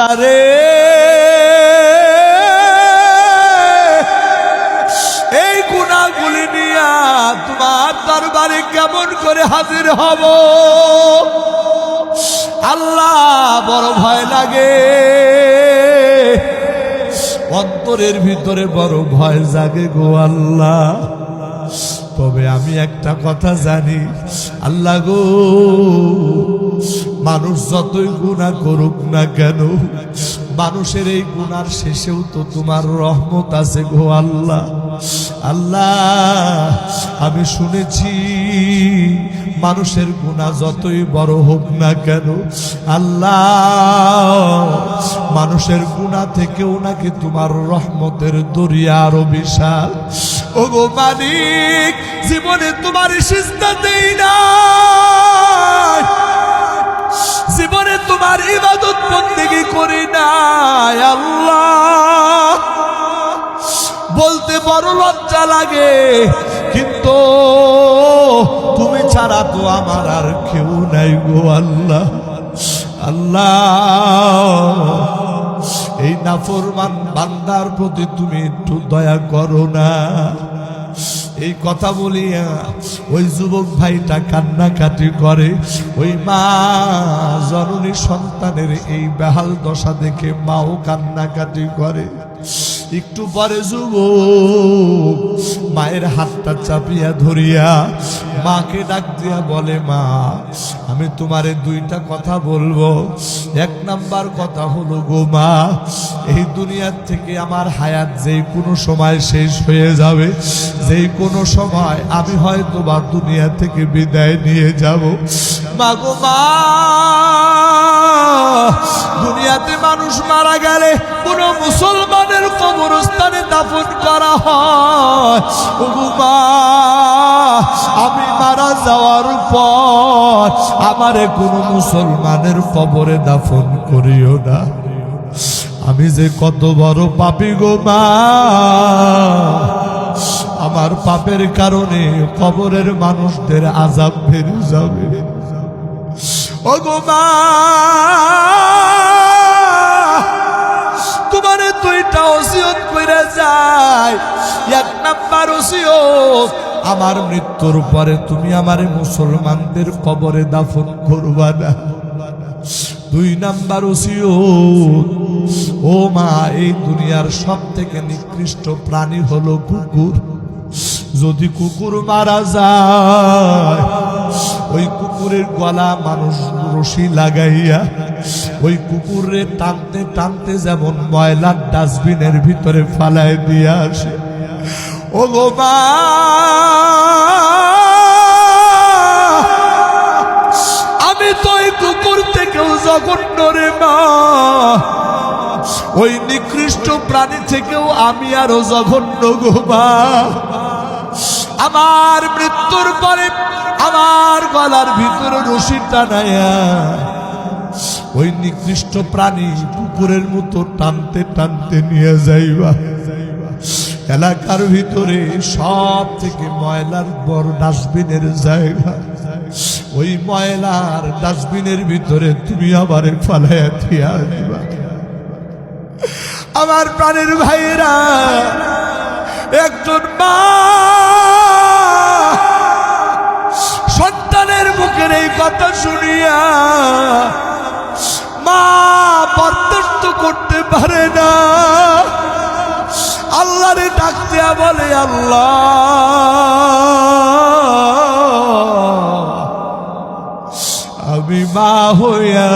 আল্লাহ রে। এই গুণাগুলি নিয়া তোমার দরবারে কেমন করে হাজির হব? আল্লাহ বড় ভয় লাগে। অন্তরের ভিতরে বড় ভয় জাগে গো আল্লাহ। তবে আমি একটা কথা জানি, আল্লাহ গো মানুষ যতই গুণা করুক না কেন, মানুষের এই গুণার শেষেও তো তোমার রহমত আছে গো আল্লাহ। আল্লাহ, আমি শুনেছি মানুষের গুণা যতই বড় হোক না কেন, আল্লাহ, মানুষের গুণা থেকেও নাকি তোমার রহমতের দরিয়া আরও বিশাল। ও গো মালিক, জীবনে তোমার সিস্তা দেই না জীবনে তোমার ইবাদত বন্দেগি করি নাই, আল্লাহ। বলতে বড় লজ্জা লাগে, কিন্তু তুমি ছাড়া তো আমার আর কেউ নাই গো, আল্লাহ। আল্লাহ। এই নাফরমান বান্দার প্রতি তুমি একটু দয়া করো না। এই কথা বলিয়া ওই যুবক ভাইটা কান্নাকাটি করে, ওই মা, জননী সন্তানের এই বেহাল দশা দেখে মাও কান্নাকাটি করে। একটু পরে যুবক মায়ের হাতটা চাপিয়া ধরিয়া মাকে ডাক দিয়া বলে, মা, আমি তোমারে দুইটা কথা বলব। এক নাম্বার কথা হলো, গো মা, এই দুনিয়ার থেকে আমার হায়াত যেই কোনো সময় শেষ হয়ে যাবে, যেই কোনো সময় আমি হয়তো বা দুনিয়া থেকে বিদায় নিয়ে যাব। মা গো মা, দুনিয়াতে মানুষ মারা গেলে কোনো মুসলমানের কবরস্থানে দাফন করা হয়। আমি মারা যাওয়ার পর আমারে কোনো মুসলমানের কবরে দাফন করিও না। আমি যে কত বড় পাপি গো মা, আমার পাপের কারণে কবরের মানুষদের আজাব বেড়ে যাবে। ও গো মা যায়। এক নাম্বার আমার মৃত্যুর পরে তুমি আমারে মুসলমানদের কবরে দাফন করবা না। দুই নাম্বার ওসিয়ত, ও মা, এই দুনিয়ার সব থেকে নিকৃষ্ট প্রাণী হলো কুকুর। যদি কুকুর মারা যায়, ওই কুকুরের গলা মানুষ রশি লাগাইয়া ওই কুকুরে টানতে টানতে যেমন ময়লার ডাস্টবিনের ভিতরে ফালায় দিয়ে আসে। ও গো মা! আমি তো ওই কুকুর থেকেও জঘন্য রে মা। ওই নিকৃষ্ট প্রাণী থেকেও আমি আরও জঘন্য গো মা। আমার মৃত্যুর পরে আমার গলার ভিতরে রশি টানায়া ওই নিকৃষ্ট প্রাণী পুকুরের মতো টানতে টানতে নিয়ে যাইবা। এলাকার ভিতরে সব থেকে ময়লার বড় ডাস্টবিনের জায়গা। ওই ময়লার ডাস্টবিনের ভিতরে তুমি আবার ফালাইয়া দিয়া দিবা। আমার প্রাণের ভাইরা একজন মা মুখের এই কথা শুনিয়া মা বরদাস্ত করতে পারে না। আল্লাহরে ডাক দেয়া বলে, আল্লাহ, আমি মা হইয়া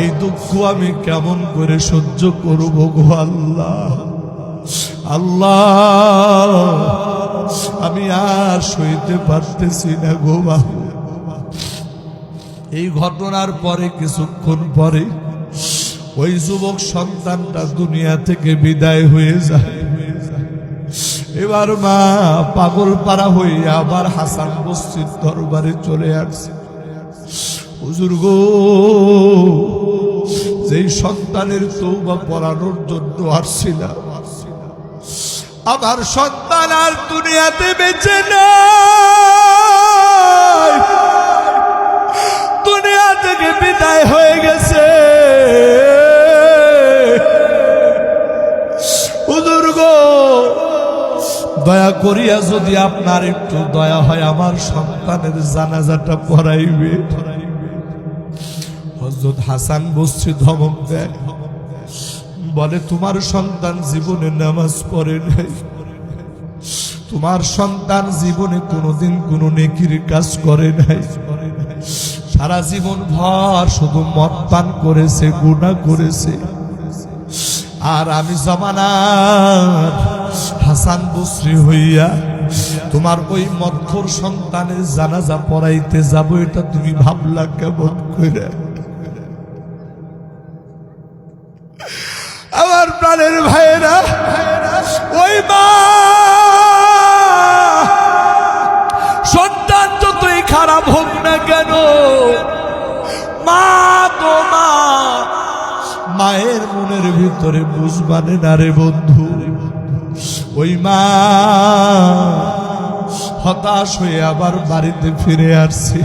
এই দুঃখ আমি কেমন করে সহ্য করব গো আল্লাহ? আল্লাহ, আমি আর সইতে পারতেছি না গো বাবু এই ঘটনার পরে কিছুক্ষণ পরে ওই যুবক সন্তানটা দুনিয়া থেকে বিদায় হয়ে যায়। এবার মা পাগল পাড়া হইয়া আবার হাসান বস্তির দরবারে চলে আসছে। হুজুর যেই সন্তানের তৌবা পড়ানোর জন্য আসছিলাম, আমার সন্তান আর দুনিয়াতে বেঁচে নাই। দুনিয়া থেকে বিদায় হয়ে গেছে? দয়া করিয়া যদি আপনার একটু দয়া হয়, আমার সন্তানের জানাজাটা পড়াইবে। হজরত হাসান বসছে ধমক দেয়। বলে, তোমার সন্তান জীবনে নামাজ পড়ে নাই। তোমার সন্তান জীবনে কোনোদিন কোনো নেকির কাজ করে নাই। সারা জীবন ভর শুধু মদ পান করেছে, গুণা করেছে। আর আমি জমানার হাসান বসরি হইয়া তোমার ওই মৎখর সন্তানের জানাজা পড়াইতে যাব, এটা তুমি ভাবলা কেমন করে? হোক না কেন? মা তো মা। মায়ের মনের ভিতরে বুঝবানে না রে বন্ধু? ওই মা হতাশ হয়ে আবার বাড়িতে ফিরে আসছে।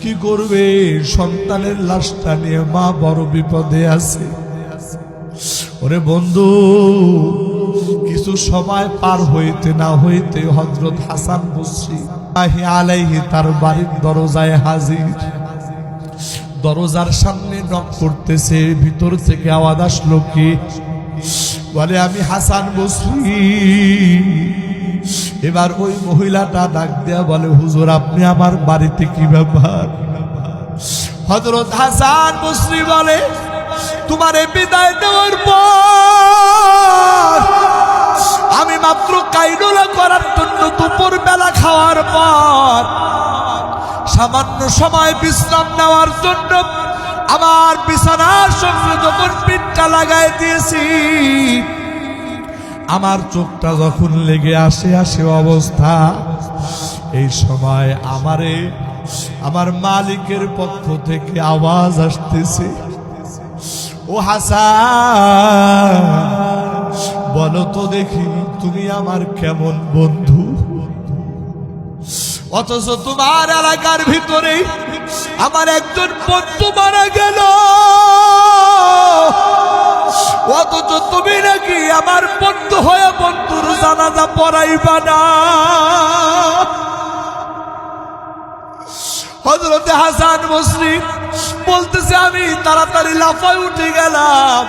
কি করবে? সন্তানের লাশটা নিয়ে মা বড় বিপদে আছে। ওরে বন্ধু কিছু সময় পার হইতে না হইতে হজরত হাসান আহি আলাইহি তার বাড়ির দরজায় হাজির। দরজার সামনে নক করতেছে, ভিতর থেকে আওয়াজ আসলো কি? বলে, আমি হাসান বসরি। এবার ওই মহিলাটা ডাক দেয়া বলে, হুজুর, আপনি আমার বাড়িতে কি ব্যাপার? হজরত হাসান বসরি বলে, তোমার বিদায় দেওয়ার পর আমি মাত্র কাইডোলা করার জন্য দুপুর বেলা খাওয়ার পর সামান্য সময় বিশ্রাম নেওয়ার জন্য আমার বিছানার সঙ্গে যখন পিঠটা লাগাই দিয়েছি, আমার চোখটা যখন লেগে আসে আসে অবস্থা, এই সময় আমারে, আমার মালিকের পক্ষ থেকে আওয়াজ আসতেছে। ও হাসান! বলো তো দেখি তুমি আমার কেমন বন্ধু। অথচ তোমার এলাকার ভিতরে আমার একজন বন্ধু মারা গেল। অথচ তুমি নাকি আমার বন্ধু হয়ে বন্ধুর জানাজা পড়াইবা না। হজরতে হাসান মুসলিম বলতেছে, আমি তাড়াতাড়ি লাফায় উঠে গেলাম।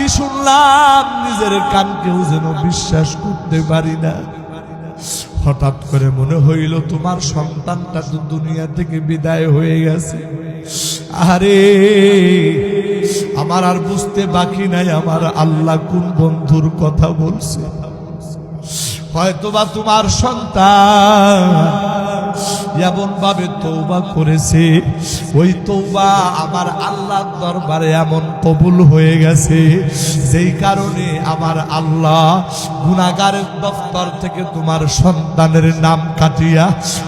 কি শুনলাম? নিজের কানকেও যেন বিশ্বাস করতে পারি না। হঠাৎ করে মনে হইল তোমার সন্তানটা তো দুনিয়া থেকে বিদায় হয়ে গেছে। আরে, আমার আর বুঝতে বাকি নাই, আমার আল্লাহ কোন বন্ধুর কথা বলছে। হয়তোবা তোমার সন্তান এমন ভাবে তৌবা করেছে, ওই তৌবা আমার আল্লাহর দরবারে এমন কবুল হয়ে গেছে, যেই কারণে আমার আল্লাহ গুনাগারের দফতর থেকে তোমার সন্তানের নাম কাটিয়া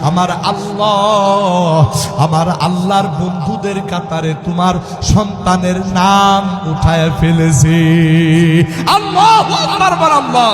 আমার আল্লাহ, আমার আল্লাহর বন্ধুদের কাতারে তোমার সন্তানের নাম উঠায় ফেলেছে। আল্লাহ আল্লাহ